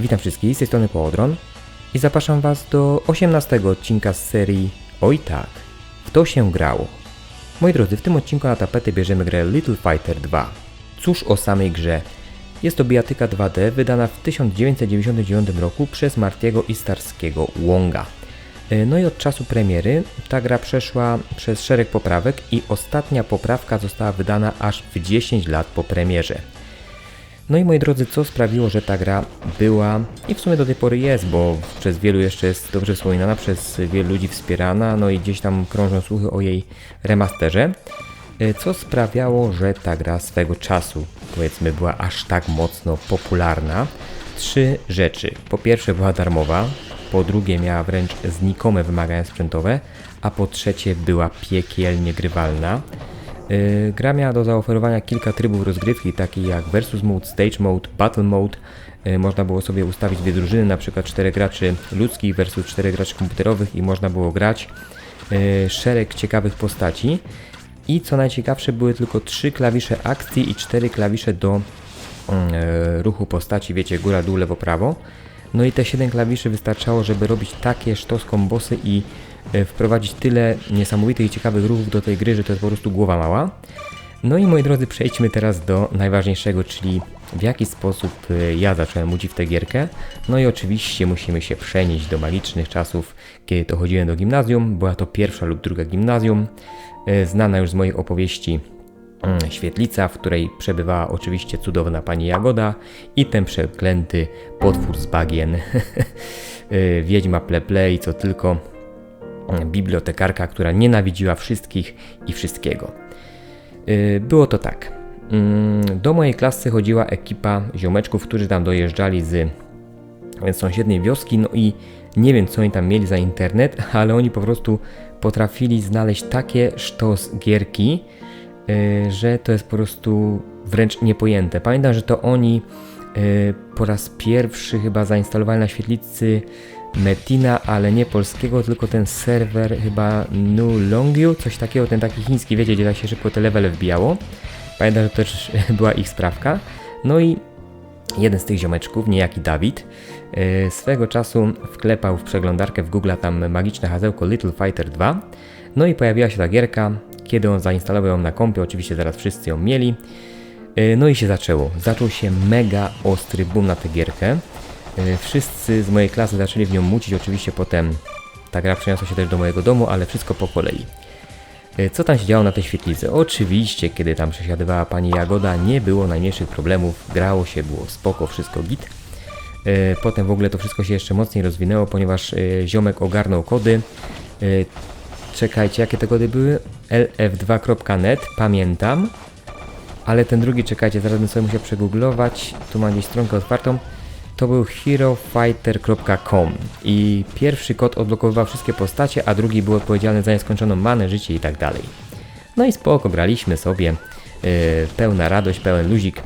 Witam wszystkich, z tej strony Poodron i zapraszam Was do 18 odcinka z serii Oj tak, w to się grało. Moi drodzy, w tym odcinku na tapetę bierzemy grę Little Fighter 2. Cóż o samej grze. Jest to bijatyka 2D wydana w 1999 roku przez Martiego Istarskiego Wonga. E, No i od czasu premiery ta gra przeszła przez szereg poprawek i ostatnia poprawka została wydana aż w 10 lat po premierze. No i moi drodzy, co sprawiło, że ta gra była i w sumie do tej pory jest, bo przez wielu jeszcze jest dobrze wspominana, przez wielu ludzi wspierana, no i gdzieś tam krążą słuchy o jej remasterze. E, Co sprawiało, że ta gra swego czasu, powiedzmy, była aż tak mocno popularna? Trzy rzeczy. Po pierwsze była darmowa, po drugie miała wręcz znikome wymagania sprzętowe, a po trzecie była piekielnie grywalna. Yy, Gra miała do zaoferowania kilka trybów rozgrywki, takich jak Versus Mode, Stage Mode, Battle Mode. Yy, Można było sobie ustawić dwie drużyny, na przykład czterech graczy ludzkich versus czterech graczy komputerowych i można było grać yy, szereg ciekawych postaci. I co najciekawsze, były tylko trzy klawisze akcji i cztery klawisze do mm, e, ruchu postaci, wiecie, góra, dół, lewo, prawo. No i te 7 klawiszy wystarczało, żeby robić takie sztos kombosy i e, wprowadzić tyle niesamowitych i ciekawych ruchów do tej gry, że to jest po prostu głowa mała. No i moi drodzy, przejdźmy teraz do najważniejszego, czyli w jaki sposób e, ja zacząłem udzić w tę gierkę. No i oczywiście musimy się przenieść do magicznych czasów, kiedy to chodziłem do gimnazjum. Była to pierwsza lub druga gimnazjum, e, znana już z moich opowieści mm, świetlica, w której przebywała oczywiście cudowna pani Jagoda i ten przeklęty potwór z bagien, wiedźma pleple i co tylko, bibliotekarka, która nienawidziła wszystkich i wszystkiego. Y, Było to tak. Mm, Do mojej klasy chodziła ekipa ziomeczków, którzy tam dojeżdżali z z sąsiedniej wioski, no i nie wiem co oni tam mieli za internet, ale oni po prostu potrafili znaleźć takie sztos gierki, yy, że to jest po prostu wręcz niepojęte. Pamiętam, że to oni po raz pierwszy chyba zainstalowali na świetlicy Metina, ale nie polskiego, tylko ten serwer chyba Nulongyu, coś takiego, ten taki chiński, wiecie, gdzie tak się szybko te levele wbijało. Pamiętam, że to też była ich sprawka. No i jeden z tych ziomeczków, niejaki Dawid, yy, swego czasu wklepał w przeglądarkę w Google tam magiczne hasełko Little Fighter 2. No i pojawiła się ta gierka, kiedy on zainstalował ją na kompie, oczywiście zaraz wszyscy ją mieli. Yy, No i się zaczęło. Zaczął się mega ostry boom na tę gierkę. Yy, Wszyscy z mojej klasy zaczęli w nią mucić, oczywiście potem ta gra przeniosła się też do mojego domu, ale wszystko po kolei. E, Co tam się działo na tej świetlicy? Oczywiście, kiedy tam przesiadywała pani Jagoda, nie było najmniejszych problemów, grało się, było spoko, wszystko git. E, Potem w ogóle to wszystko się jeszcze mocniej rozwinęło, ponieważ e, ziomek ogarnął kody. E, Czekajcie, jakie te kody były? lf2.net, pamiętam. Ale ten drugi, czekajcie, zaraz bym sobie musiał przegooglować. Tu mam gdzieś stronkę otwartą. To był herofighter.com i pierwszy kod odblokowywał wszystkie postacie, a drugi był odpowiedzialny za nieskończoną manę, życie i tak dalej. No i spoko, graliśmy sobie, yy, pełna radość, pełen luzik,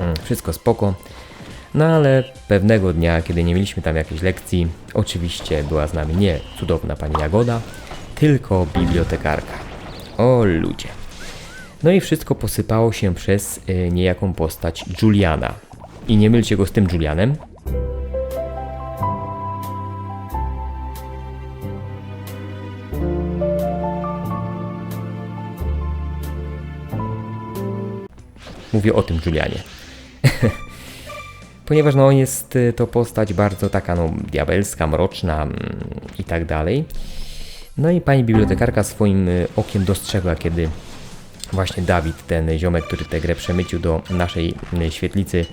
mm, wszystko spoko. No ale pewnego dnia, kiedy nie mieliśmy tam jakiejś lekcji, oczywiście była z nami nie cudowna pani Jagoda, tylko bibliotekarka. O ludzie. No i wszystko posypało się przez y, niejaką postać Juliana. I nie mylcie go z tym Julianem. Mówię o tym Julianie. Ponieważ no, jest y, to postać bardzo taka no, diabelska, mroczna mm, i tak dalej. No i pani bibliotekarka swoim y, okiem dostrzegła, kiedy właśnie Dawid, ten ziomek, który tę grę przemycił do naszej y, świetlicy,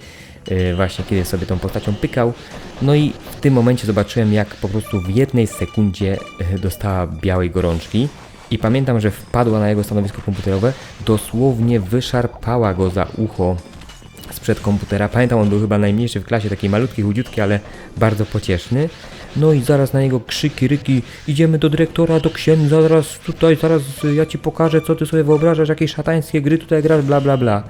y, właśnie kiedy sobie tą postacią pykał. No i w tym momencie zobaczyłem, jak po prostu w jednej sekundzie y, dostała białej gorączki. I pamiętam, że wpadła na jego stanowisko komputerowe, dosłownie wyszarpała go za ucho sprzed komputera. Pamiętam, on był chyba najmniejszy w klasie, taki malutki, chudziutki, ale bardzo pocieszny. No i zaraz na niego krzyki, ryki, idziemy do dyrektora, do księdza, zaraz tutaj, zaraz ja ci pokażę, co ty sobie wyobrażasz, jakieś szatańskie gry tutaj grasz, bla bla bla.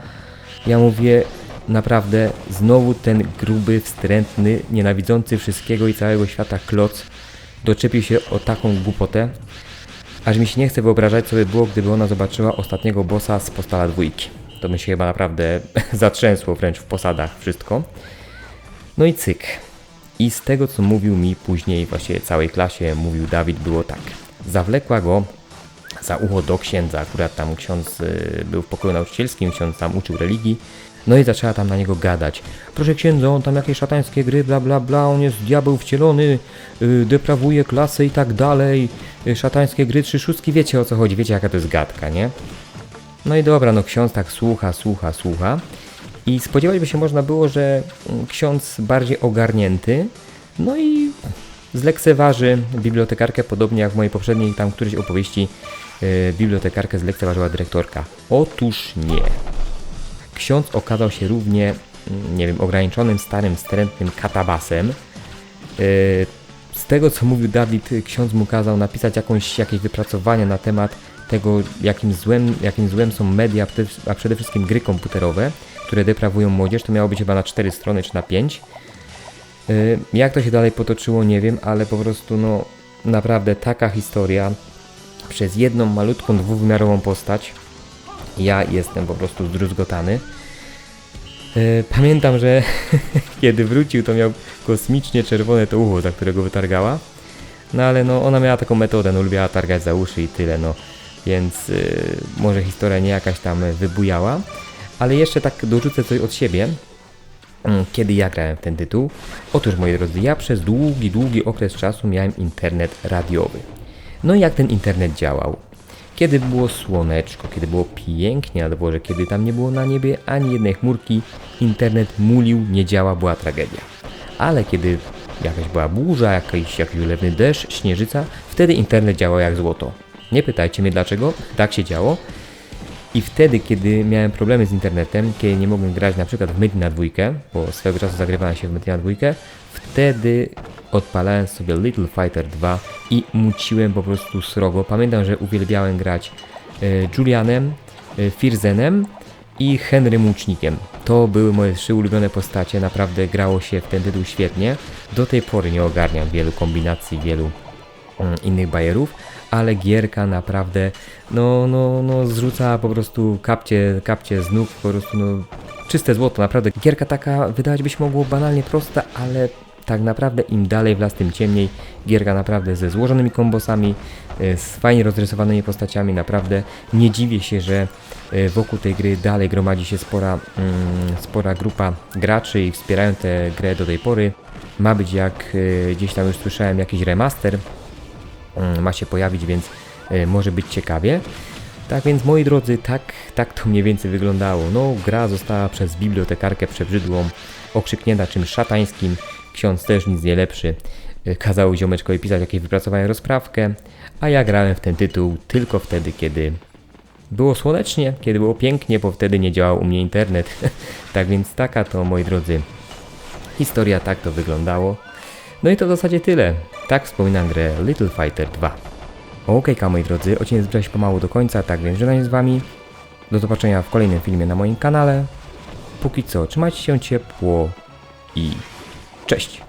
Ja mówię, naprawdę, znowu ten gruby, wstrętny, nienawidzący wszystkiego i całego świata kloc doczepił się o taką głupotę, aż mi się nie chce wyobrażać, co by było, gdyby ona zobaczyła ostatniego bossa z postala dwójki. To by się chyba naprawdę zatrzęsło wręcz w posadach wszystko. No i cyk. I z tego co mówił mi później, właściwie całej klasie, mówił Dawid, było tak. Zawlekła go za ucho do księdza, akurat tam ksiądz y, był w pokoju nauczycielskim, ksiądz tam uczył religii. No i zaczęła tam na niego gadać. Proszę księdza, on tam jakieś szatańskie gry, bla bla bla, on jest diabeł wcielony, y, deprawuje klasę i tak dalej. Y, szatańskie gry, trzy szóstki, wiecie o co chodzi, wiecie jaka to jest gadka, nie? No i dobra, no ksiądz tak słucha, słucha, słucha. I spodziewać by się można było, że mm, ksiądz bardziej ogarnięty, no i zlekceważy bibliotekarkę, podobnie jak w mojej poprzedniej tam którejś opowieści yy, bibliotekarkę zlekceważyła dyrektorka. Otóż nie. Ksiądz okazał się równie, mm, nie wiem, ograniczonym, starym, wstrętnym katabasem. Yy, z tego co mówił Dawid, ksiądz mu kazał napisać jakąś, jakieś wypracowanie na temat tego, jakim złem, jakim złem są media, a przede wszystkim gry komputerowe, które deprawują młodzież. To miało być chyba na 4 strony czy na 5. Yy, Jak to się dalej potoczyło, nie wiem, ale po prostu, no, naprawdę taka historia przez jedną malutką, dwuwymiarową postać. Ja jestem po prostu zdruzgotany. Yy, Pamiętam, że kiedy wrócił, to miał kosmicznie czerwone to ucho, za którego wytargała. No ale no, ona miała taką metodę, no lubiła targać za uszy i tyle, no. Więc yy, może historia nie jakaś tam wybujała. Ale jeszcze tak dorzucę coś od siebie. Mm, Kiedy ja grałem w ten tytuł? Otóż moi drodzy, ja przez długi, długi okres czasu miałem internet radiowy. No i jak ten internet działał? Kiedy było słoneczko, kiedy było pięknie na dworze, kiedy tam nie było na niebie ani jednej chmurki, internet mulił, nie działa, była tragedia. Ale kiedy jakaś była burza, jakiś, jakiś ulewny deszcz, śnieżyca, wtedy internet działał jak złoto. Nie pytajcie mnie dlaczego, tak się działo. I wtedy, kiedy miałem problemy z internetem, kiedy nie mogłem grać na przykład w Mythy na dwójkę, bo swego czasu zagrywałem się w Mythy na dwójkę, wtedy odpalałem sobie Little Fighter 2 i muciłem po prostu srogo. Pamiętam, że uwielbiałem grać e, Julianem, e, Firzenem i Henry Łucznikiem. To były moje trzy ulubione postacie, naprawdę grało się w ten tytuł świetnie. Do tej pory nie ogarniam wielu kombinacji, wielu innych bajerów, ale gierka naprawdę no, no, no zrzuca po prostu kapcie, kapcie z nóg, po prostu no czyste złoto, naprawdę. Gierka taka wydawać by się mogło banalnie prosta, ale tak naprawdę im dalej w las, tym ciemniej. Gierka naprawdę ze złożonymi kombosami, e, z fajnie rozrysowanymi postaciami, naprawdę nie dziwię się, że e, wokół tej gry dalej gromadzi się spora, mm, spora grupa graczy i wspierają tę grę do tej pory. Ma być jak e, gdzieś tam już słyszałem jakiś remaster, mm, ma się pojawić, więc e, może być ciekawie. Tak więc moi drodzy, tak, tak to mniej więcej wyglądało. No, gra została przez bibliotekarkę przebrzydłą okrzyknięta czymś szatańskim. Ksiądz też nic nie lepszy. E, Kazał ziomeczkowi pisać jakieś wypracowanie rozprawkę, a ja grałem w ten tytuł tylko wtedy, kiedy było słonecznie, kiedy było pięknie, bo wtedy nie działał u mnie internet. tak więc taka to, moi drodzy, historia, tak to wyglądało. No i to w zasadzie tyle. Tak wspominam grę Little Fighter 2. Okejka moi drodzy, odcinek zbliża się pomału do końca, tak więc żegnam się z wami. Do zobaczenia w kolejnym filmie na moim kanale. Póki co, trzymajcie się ciepło i cześć!